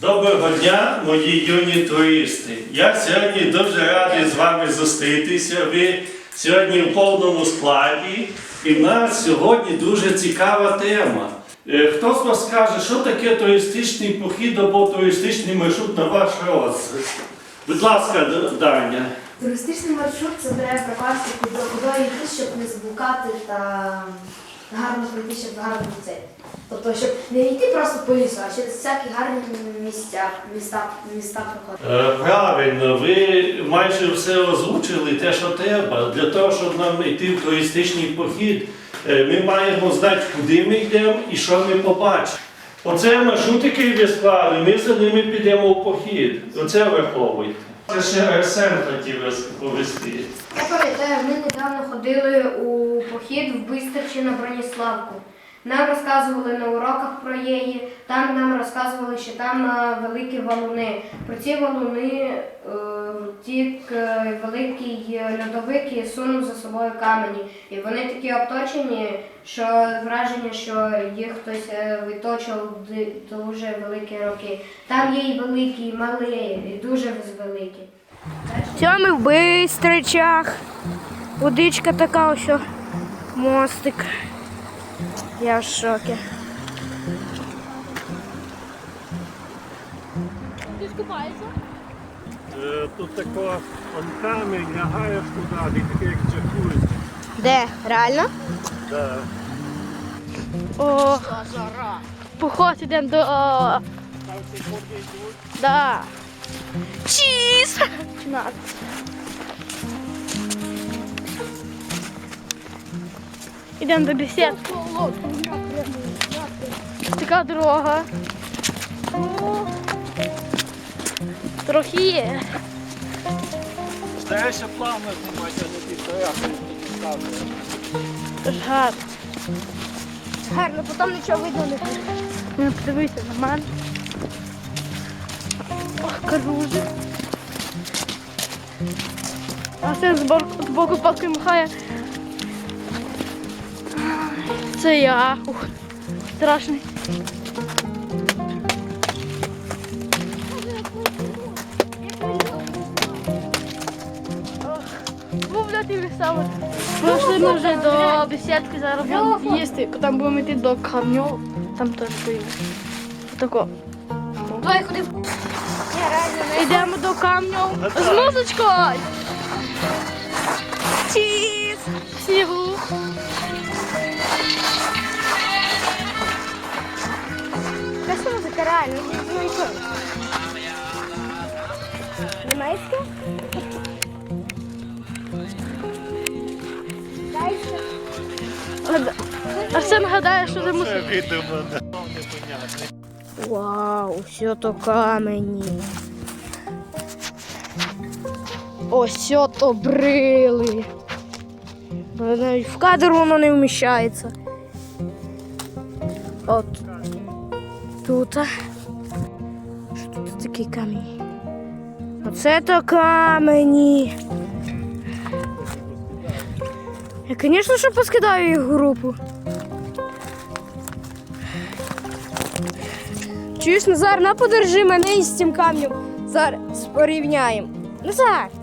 Доброго дня, мої юні туристи. Я сьогодні дуже радий з вами зустрітися. Ви сьогодні в повному складі, і в нас сьогодні дуже цікава тема. Е, Хто з вас скаже, що таке туристичний похід або туристичний маршрут на ваш розсуд? Будь ласка, Даня. Туристичний маршрут це треба прокласти доходою йти, щоб не заблукати та гарно пройти, щоб гарно це. Тобто, щоб не йти просто по лісу, а через всякі гарні місця, міста, міста проходити. Е, Правильно, ви майже все озвучили, те, що треба. Для того, щоб нам йти в туристичний похід, е, ми маємо знати, куди ми йдемо і що ми побачимо. Оце маршрут, який ви склали, ми за ними підемо в похід. Оце враховуйте. Це ще РСМ хотів розповісти. Я пам'ятаю, ми недавно ходили у похід в Бистерчі на Броніславку. Нам розказували на уроках про її, там нам розказували, що там е, великі валуни. Про ці валуни е, тік е, великий льодовик і сунув за собою камені. І вони такі обточені, що враження, що їх хтось е, виточував дуже великі роки. Там є і великі, і малі, і дуже великі. Це ми в Бистричах. Водичка така ось. Мостик. Я в шокі. Е, Тут тако он камінь, лягаєш туди, і таке як джакузі. Де? Реально? Да. О, поход ідемо до. О, да. Чіз! Чнат. Ідемо до бесідки. Така дорога. Трохи є. Старайся плавно знімати, а не півтора, Тож гарно. Гарно, потім нічого видно не буде. Ну, подивися на мене. Ох, каружі. А це з боку, з боку палки махає. Це я. Ух, страшний. Мовляти. Ми вже до бесідки, зараз будемо їсти, там будемо йти до камню, там теж поїмо. Тако. Давай ходи Йдемо до камню з музичкою. Чіз! Снігу. Яка це музика реально? Німецька? Гада- Арсен гадає, що це видимо, да. Вау, все то камені. Ось то брили. Ну, Навіть в кадр воно не вміщається. От. Тут. Що тут такий камінь? Оце то камені. Я, звісно, що поскидаю їх групу. Чуєш, Назар, на подержи мене із цим камнем. Зараз порівняємо. Назар!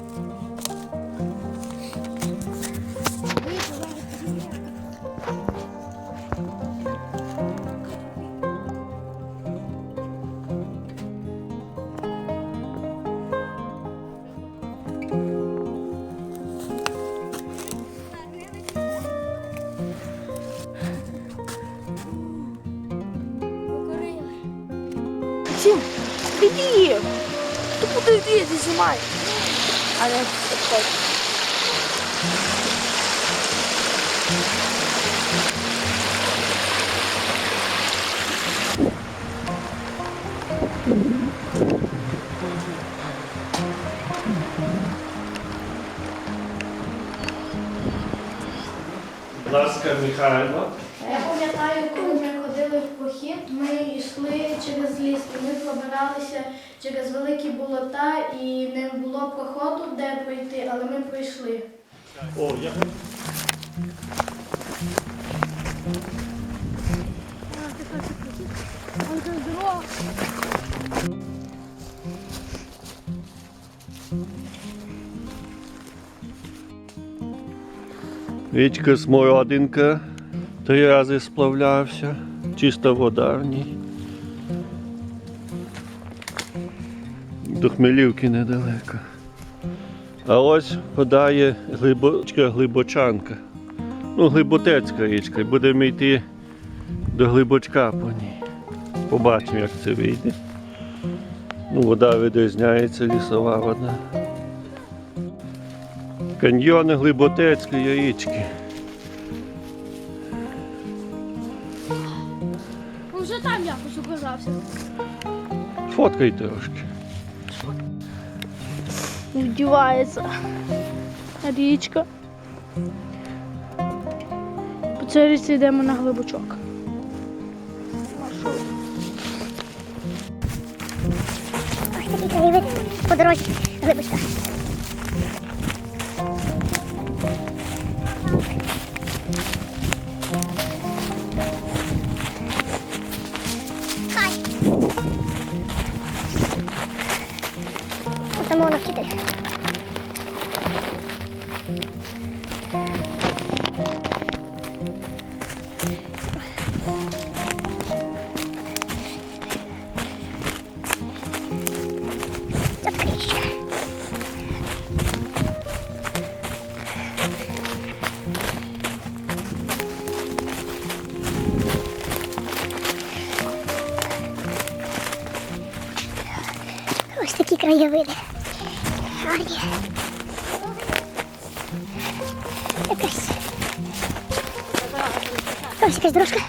Куди йди, ти знімай. А не підходь. Будь ласка, Михайло. Я пам'ятаю, коли ми ходили в похід, ми йшли через ліс, і ми пробиралися через великі болота і не було проходу, де пройти, але ми пройшли. О, я. Річка Смородинка три рази сплавлявся, чиста вода в ній. До Хмелівки недалеко. А ось подає глибочка глибочанка. Ну, глиботецька річка. Будемо йти до глибочка по ній. Побачимо, як це вийде. Ну, вода відрізняється, лісова вода. Каньйони Глиботецької річки. Вже там якось оказався. Фоткай трошки. Вдівається. Річка. По цій річці йдемо на глибочок. Ось такий краєвид по глибочка. Ось такі краєвиди. Гарні. Якась. Ось якась дорожка.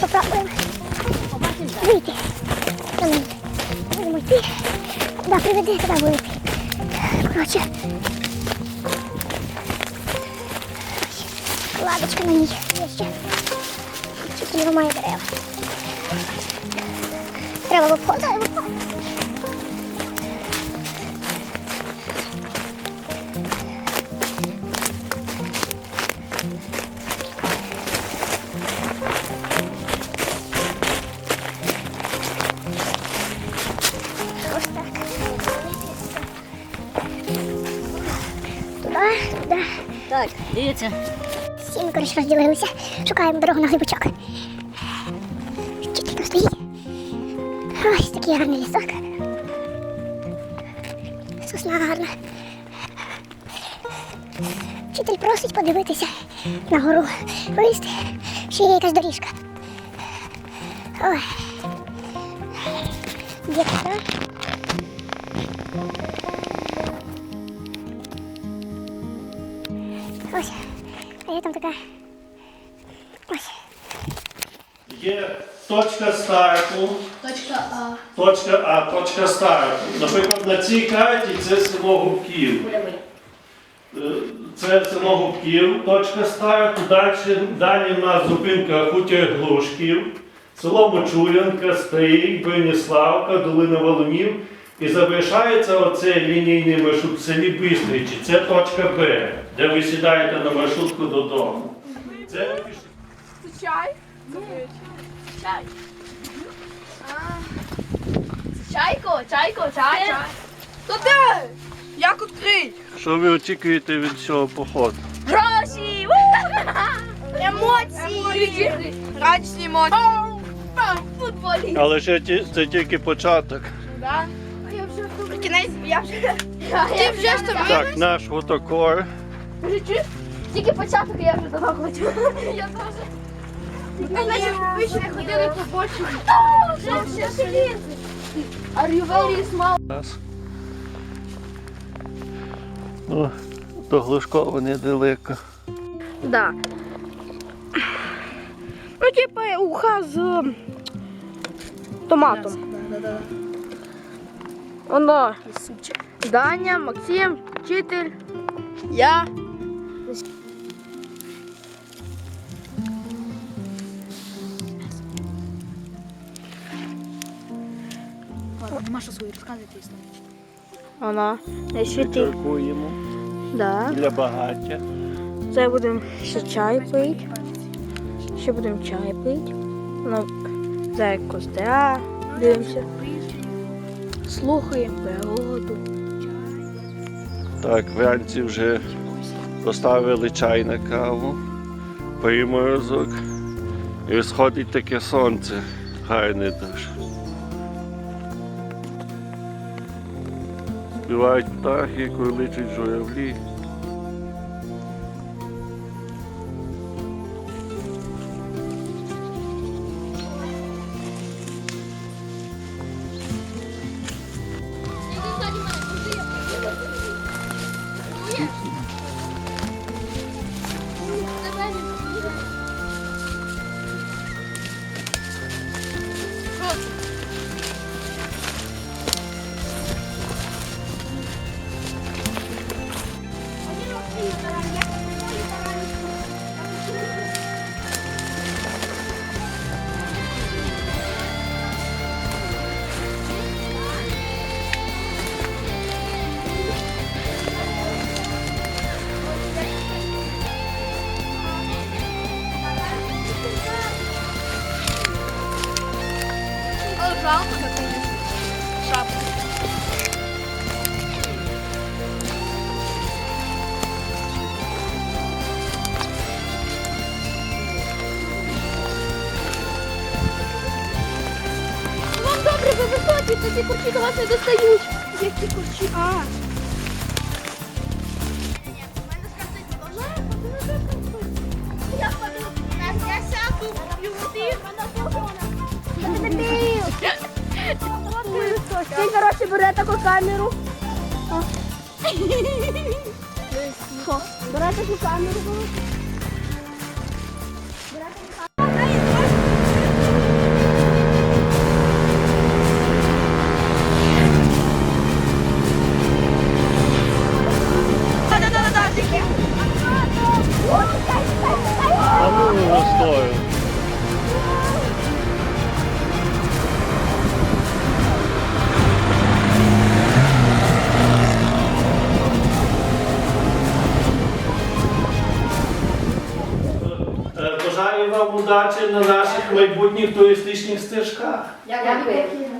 Попробуємо вийти. Будемо йти. Куди приведе, туди будемо йти. Ось, на ній є. Чуть не ламає дерева. Треба в обход. В. Так, дивіться. Всі ми, коротше, розділилися. Шукаємо дорогу на глибочок. Там стоїть. Ось такий гарний лісок. Сосна гарна. Вчитель просить подивитися на гору. Вилізти. Ще є якась доріжка. Ой. Є Ось. А є там така. Ось. Є точка старту. Точка А. Точка А, точка старту. Наприклад, на цій карті це село Губків. Е, Це село Губків, точка старту. Далі, далі в нас зупинка Хутір Глушків, село Мочулянка, Стрий, Брониславка, Долина Волонів. І завершається оцей лінійний маршрут в селі Бистричі. Це точка Б, де ви сідаєте на маршрутку додому. Це Чай? Чай. Чайко, чайко, чай. чай. То де? Як відкрить? що ви очікуєте від цього походу? Гроші! Емоції! Радісні емоції. Футболі. Але ще ті- це тільки початок. Да? Я вже кінець, я вже. Ти вже там Так, наш фотокор. Чуєш? Тільки початок, я вже того хочу. Я теж. Ви ще не ходили по бочку. Вже все лізе. Are you very small? Нас. Ну, до Глушкова недалеко. Да. Ну, типа уха з томатом. Воно. Даня, Максим, вчитель. Я. Нема що свої розказувати історію. Вона. Не світи. Дякуємо Да. для багаття. Це будемо ще чай пити. Ще будемо чай пити. Ну, Це костя, дивимося. Слухаємо природу. Так, вранці вже поставили чай на каву, приморозок. І сходить таке сонце. Гарне дуже. Співають птахи, курличуть журавлі. То ці курчі до вас не достають. Які курчі? А. Він, коротше, бере таку камеру. Бере таку камеру. Удачі на наших майбутніх туристичних стежках. Дякую.